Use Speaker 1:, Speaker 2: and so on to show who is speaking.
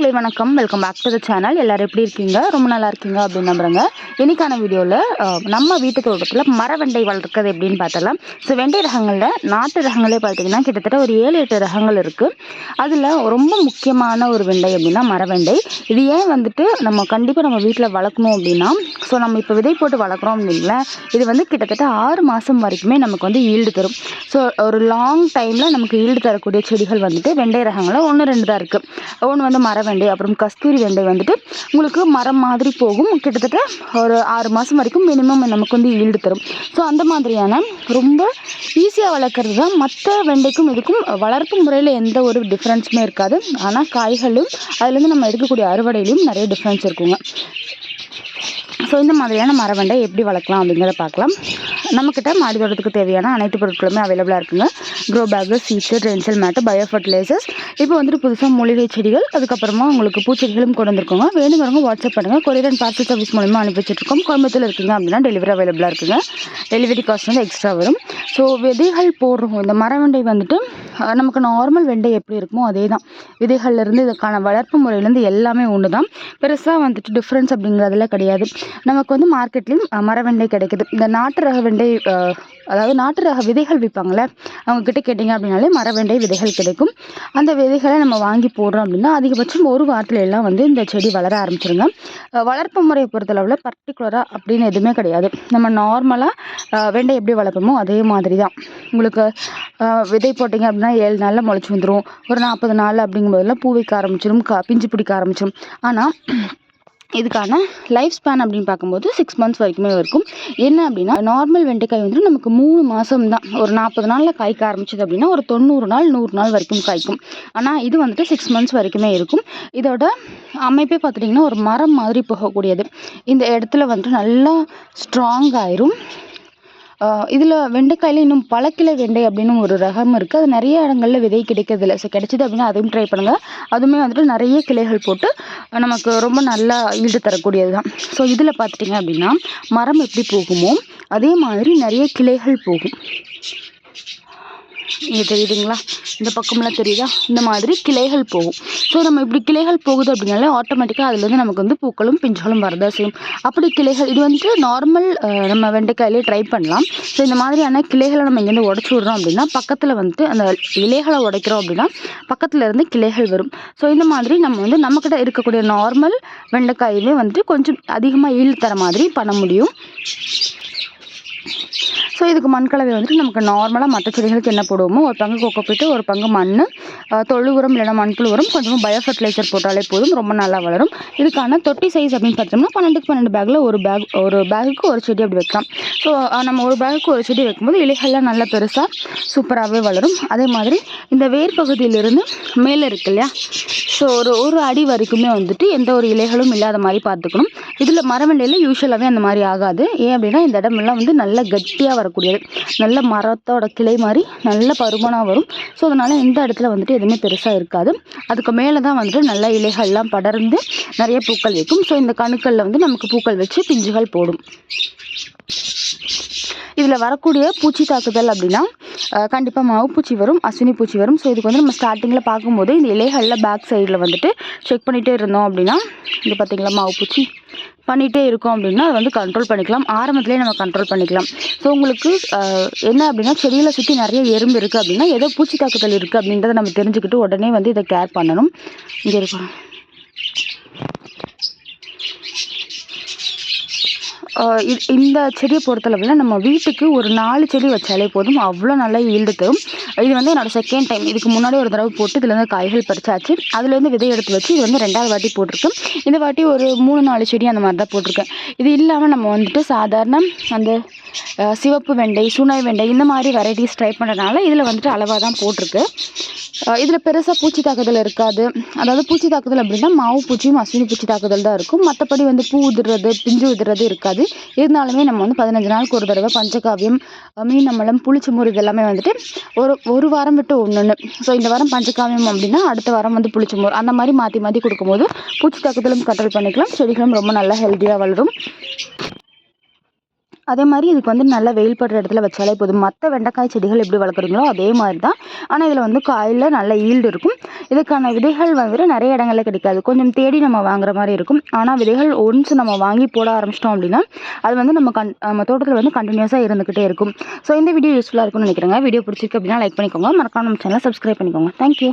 Speaker 1: மக்களே வணக்கம். Welcome back to the channel எல்லோரும் எப்படி இருக்கீங்க? ரொம்ப நல்லா இருக்கீங்க அப்படின்னு நம்புகிறேங்க இன்றைக்கான வீடியோவில் நம்ம வீட்டு தோட்டத்தில் மர வெண்டை வளர்க்குறது எப்படின்னு பார்த்தலாம் ஸோ வெண்டை ரகங்களில் நாட்டு ரகங்களே பார்த்தீங்கன்னா கிட்டத்தட்ட ஒரு ஏழு எட்டு ரகங்கள் இருக்குது அதில் ரொம்ப முக்கியமான ஒரு வெண்டை அப்படின்னா மரவெண்டை இது ஏன் வந்துட்டு நம்ம கண்டிப்பாக நம்ம வீட்டில் வளர்க்கணும் அப்படின்னா ஸோ நம்ம இப்போ விதை போட்டு வளர்க்குறோம் அப்படிங்களேன் இது வந்து கிட்டத்தட்ட ஆறு மாதம் வரைக்குமே நமக்கு வந்து ஈல்டு தரும். ஸோ ஒரு லாங் டைமில் நமக்கு ஈல்டு தரக்கூடிய செடிகள் வந்துட்டு வெண்டை ரகங்களில் ஒன்று ரெண்டு தான் இருக்குது ஒன்று வந்து மர வெண்டை அப்புறம் கஸ்தூரி வெண்டை வந்துட்டு உங்களுக்கு மரம் மாதிரி போகும். கிட்டத்தட்ட ஒரு ஆறு மாதம் வரைக்கும் மினிமம் நமக்கு வந்து ஈல்டு தரும். ஸோ அந்த மாதிரியான ரொம்ப ஈஸியாக வளர்க்குறது தான் மற்ற வெண்டைக்கும் இதுக்கும் வளர்ப்பு முறையில் எந்த ஒரு டிஃப்ரென்ஸுமே இருக்காது. ஆனால் காய்களும் அதுலேருந்து நம்ம எடுக்கக்கூடிய அறுவடையிலையும் நிறைய டிஃப்ரென்ஸ் இருக்குங்க. ஸோ இந்த மாதிரியான மரவெண்டை எப்படி வளர்க்கலாம் அப்படிங்கிறத பார்க்கலாம். நம்மக்கிட்ட மாடி தோட்டத்துக்கு தேவையான அனைத்து பொருட்களுமே அவைலபிளாக இருக்குங்க. க்ரோ பேக்கு சீட்ஸு ரென்சில் மேட்டு பயோ ஃபர்டிலைசர்ஸ் இப்போ வந்துட்டு புதுசாக மூலிகை செடிகள் அதுக்கப்புறமா உங்களுக்கு பூச்செடிகளும் கொண்டு வந்திருக்கோங்க. வேணுங்கிறவங்க வாட்ஸ்அப் பண்ணுங்கள் கொரியர் அண்ட் பார்சல் சர்வீஸ் மூலமாக அனுப்பி வச்சுருக்கோம். குடும்பத்தில் இருக்கீங்க அப்படின்னா டெலிவரி அவைலபிளாக இருக்குங்க. டெலிவரி காஸ்ட் வந்து எக்ஸ்ட்ரா வரும். ஸோ விதைகள் போடுறோம். இந்த மரவண்டை வந்துட்டு நமக்கு நார்மல் வெண்டை எப்படி இருக்குமோ அதே தான் விதைகள்லேருந்து இதுக்கான வளர்ப்பு முறையிலேருந்து எல்லாமே ஒன்று தான் பெருசாக வந்துட்டு டிஃப்ரென்ஸ் அப்படிங்கிறதெல்லாம் கிடையாது. நமக்கு வந்து மார்க்கெட்லேயும் மரவெண்டை கிடைக்குது. இந்த நாட்டு ரக வெண்டை அதாவது நாட்டு ரக விதைகள் விற்பாங்களே அவங்கக்கிட்ட கேட்டிங்க அப்படின்னாலே மரவெண்டை விதைகள் கிடைக்கும். அந்த விதைகளை நம்ம வாங்கி போடுறோம் அப்படின்னா அதிகபட்சம் ஒரு வாரத்துல எல்லாம் வந்து இந்த செடி வளர ஆரம்பிச்சிருங்க. வளர்ப்பு முறையை பொறுத்தளவில் பர்டிகுலராக அப்படின்னு எதுவுமே கிடையாது. நம்ம நார்மலாக வெண்டை எப்படி வளர்ப்போமோ அதே மாதிரி தான் உங்களுக்கு விதை போட்டிங்க அப்படின்னா ஏழு நாளில் முளைச்சி வந்துடும் ஒரு நாற்பது நாள் அப்படிங்கும்போதெல்லாம் பூ வைக்க ஆரம்பிச்சிடும் கா பிஞ்சு பிடிக்க ஆரம்பிச்சிடும் ஆனால் இதுக்கான லைஃப் ஸ்பேன் அப்படின்னு பார்க்கும்போது சிக்ஸ் மந்த்ஸ் வரைக்குமே இருக்கும். என்ன அப்படின்னா நார்மல் வெண்டைக்காய் வந்து நமக்கு மூணு மாதம் தான் ஒரு நாற்பது நாளில் காய்க்க ஆரம்பிச்சது அப்படின்னா ஒரு தொண்ணூறு நாள் நூறு நாள் வரைக்கும் காய்க்கும். ஆனால் இது வந்துட்டு சிக்ஸ் மந்த்ஸ் வரைக்குமே இருக்கும். இதோட அமைப்பே பார்த்துட்டிங்கன்னா ஒரு மரம் மாதிரி போகக்கூடியது. இந்த இடத்துல வந்துட்டு நல்லா ஸ்ட்ராங் ஆயிரும். இதில் வெண்டைக்காயில் இன்னும் பழக்கிளை வெண்டை அப்படின்னு ஒரு ரகம் இருக்குது அது நிறைய இடங்களில் விதை கிடைக்கிறதில்ல. ஸோ கிடைச்சிது அப்படின்னா அதையும் ட்ரை பண்ணுங்கள் அதுவுமே வந்துட்டு நிறைய கிளைகள் போட்டு நமக்கு ரொம்ப நல்லா ஈடு தரக்கூடியது தான் ஸோ இதில் பார்த்துட்டிங்க அப்படின்னா மரம் எப்படி போகுமோ அதே மாதிரி நிறைய கிளைகள் போகும். இங்கே தெரியுதுங்களா? இந்த பக்கம்லாம் தெரியுதா? இந்த மாதிரி கிளைகள் போகும். ஸோ நம்ம இப்படி கிளைகள் போகுது அப்படின்னாலே ஆட்டோமேட்டிக்காக அதுலேருந்து நமக்கு வந்து பூக்களும் பிஞ்சுகளும் வரதா செய்யும். அப்படி கிளைகள் இது வந்துட்டு நார்மல் நம்ம வெண்டைக்காயிலே ட்ரை பண்ணலாம். ஸோ இந்த மாதிரியான கிளைகளை நம்ம இங்கேருந்து உடச்சி விட்றோம் அப்படின்னா பக்கத்தில் வந்துட்டு அந்த இலைகளை உடைக்கிறோம் அப்படின்னா பக்கத்தில் இருந்து கிளைகள் வரும். ஸோ இந்த மாதிரி நம்ம வந்து நம்மக்கிட்ட இருக்கக்கூடிய நார்மல் வெண்டைக்காயவே வந்துட்டு கொஞ்சம் அதிகமாக ஈல் தர மாதிரி பண்ண முடியும். ஸோ இதுக்கு மண் கலவை வந்துட்டு நமக்கு நார்மலாக மற்ற செடிகளுக்கு என்ன போடுவோமோ ஒரு பங்கு கொக்கப்பிட்டு ஒரு பங்கு மண் தொழு உரம் இல்லைனா மண்புழு உரம் கொஞ்சமாக பயோ ஃபர்டிலைசர் போட்டாலே போதும் ரொம்ப நல்லா வளரும். இதுக்கான தொட்டி சைஸ் அப்படின்னு பார்த்தோம்னா பன்னெண்டுக்கு பன்னெண்டு பேக்கில் ஒரு பேக் ஒரு பேகுக்கு ஒரு செடி அப்படி வைக்கலாம். ஸோ நம்ம ஒரு பேகுக்கு ஒரு செடி வைக்கும்போது இலைகள்லாம் நல்லா பெருசாக சூப்பராகவே வளரும். அதே மாதிரி இந்த வேர் பகுதியிலிருந்து மேலே இருக்கு இல்லையா? ஸோ ஒரு ஒரு அடி வரைக்குமே வந்துட்டு எந்த ஒரு இலைகளும் இல்லாத மாதிரி பார்த்துக்கணும். இதில் மரவண்டையில் யூஸ்வலாகவே அந்த மாதிரி ஆகாது. ஏன் அப்படின்னா இந்த இடமெல்லாம் வந்து நல்ல கட்டியாக வரக்கூடியது. நல்ல மரத்தோட கிளை மாதிரி நல்ல பருமனாக வரும். ஸோ அதனால் இந்த இடத்துல வந்துட்டு எதுவுமே பெருசாக இருக்காது. அதுக்கு மேலே தான் வந்துட்டு நல்ல இலைகள்லாம் படர்ந்து நிறைய பூக்கள் வைக்கும். ஸோ இந்த கணுக்களில் வந்து நமக்கு பூக்கள் வச்சு பிஞ்சுகள் போடும். இதில் வரக்கூடிய பூச்சி தாக்குதல் அப்படின்னா கண்டிப்பாக மாவு பூச்சி வரும் அஸ்வினி பூச்சி வரும். ஸோ இதுக்கு வந்து நம்ம ஸ்டார்டிங்கில் பார்க்கும்போது இந்த இலைகளில் பேக் சைடில் வந்துட்டு செக் பண்ணிகிட்டே இருந்தோம் அப்படின்னா இது பார்த்தீங்களா மாவு பூச்சி பண்ணிகிட்டே இருக்கோம் அப்படின்னா அதை வந்து கண்ட்ரோல் பண்ணிக்கலாம். ஆரம்பத்துலேயே நம்ம கண்ட்ரோல் பண்ணிக்கலாம். ஸோ உங்களுக்கு என்ன அப்படின்னா செடியில் சுற்றி நிறைய எறும்பு இருக்குது அப்படின்னா ஏதோ பூச்சி தாக்குதல் இருக்குது அப்படின்றத நம்ம தெரிஞ்சுக்கிட்டு உடனே வந்து இதை கேர் பண்ணணும். இங்கே இருக்கணும் இந்த செடியை பொறுத்தளவில் நம்ம வீட்டுக்கு ஒரு நாலு செடி வச்சாலே போதும். அவ்வளோ நல்லா ஈல்டு தரும். இது வந்து என்னோடய செகண்ட் டைம் இதுக்கு முன்னாடி ஒரு தடவை போட்டு இதுலேருந்து காய்கள் பறிச்சாச்சு. அதுலேருந்து விதை எடுத்து வச்சு இது வந்து ரெண்டாவது வாட்டி போட்டிருக்கேன். இந்த வாட்டி ஒரு மூணு நாலு செடி அந்த மாதிரி தான் போட்டிருக்கேன். இது இல்லாமல் நம்ம வந்துட்டு சாதாரண அந்த சிவப்பு வெண்டை சுனை வெண்டை இந்த மாதிரி வெரைட்டிஸ் ட்ரை பண்ணுறதுனால இதில் வந்துட்டு அளவாக தான் போட்டிருக்கு. இதில் பெருசாக பூச்சி தாக்குதல் இருக்காது. அதாவது பூச்சி தாக்குதல் அப்படின்னா மாவு பூச்சியும் அஸ்வினி பூச்சி தாக்குதல் தான் இருக்கும். மற்றபடி வந்து பூ உதிர்றது பிஞ்சு உதிர்றது இருக்காது. இருந்தாலுமே நம்ம வந்து பதினஞ்சு நாளுக்கு ஒரு தடவை பஞ்சகாவியம் அஹ் மீன் அம்மலம் புளிச்சமூர் இது எல்லாமே வந்துட்டு ஒரு ஒரு வாரம் விட்டு ஒன்று ஒன்று ஸோ இந்த வாரம் பஞ்சகாவியம் அப்படின்னா அடுத்த வாரம் வந்து புளிச்சமூர் அந்த மாதிரி மாற்றி மாற்றி கொடுக்கும்போது பூச்சி தாக்குதலும் கண்ட்ரோல் பண்ணிக்கலாம். செடிகளும் ரொம்ப நல்லா ஹெல்த்தியாக வளரும். அதே மாதிரி இதுக்கு வந்து நல்லா வெயில் படுற இடத்துல வச்சாலே போதும். மற்ற வெண்டைக்காய் செடிகள் எப்படி வளர்க்குறீங்களோ அதே மாதிரி தான். ஆனால் இதில் வந்து காயில் நல்ல ஈல்டு இருக்கும். இதுக்கான விதைகள் வந்துட்டு நிறைய இடங்களில் கிடைக்காது. கொஞ்சம் தேடி நம்ம வாங்குற மாதிரி இருக்கும். ஆனால் விதைகள் ஒன்ஸ் நம்ம வாங்கி போட ஆரம்பிச்சிட்டோம் அப்படின்னா அது வந்து நம்ம கண் நம்ம தோட்டத்தில் வந்து கண்டினியூஸாக இருந்துக்கிட்டே இருக்கும். ஸோ இந்த வீடியோ யூஸ்ஃபுல்லாக இருக்கும்னு நினைக்கிறேங்க. வீடியோ பிடிச்சிருக்கு அப்படின்னா லைக் பண்ணிக்கோங்க. மறக்காம நம்ம சேனலை சப்ஸ்கிரைப் பண்ணிக்கோங்க. தேங்க்யூ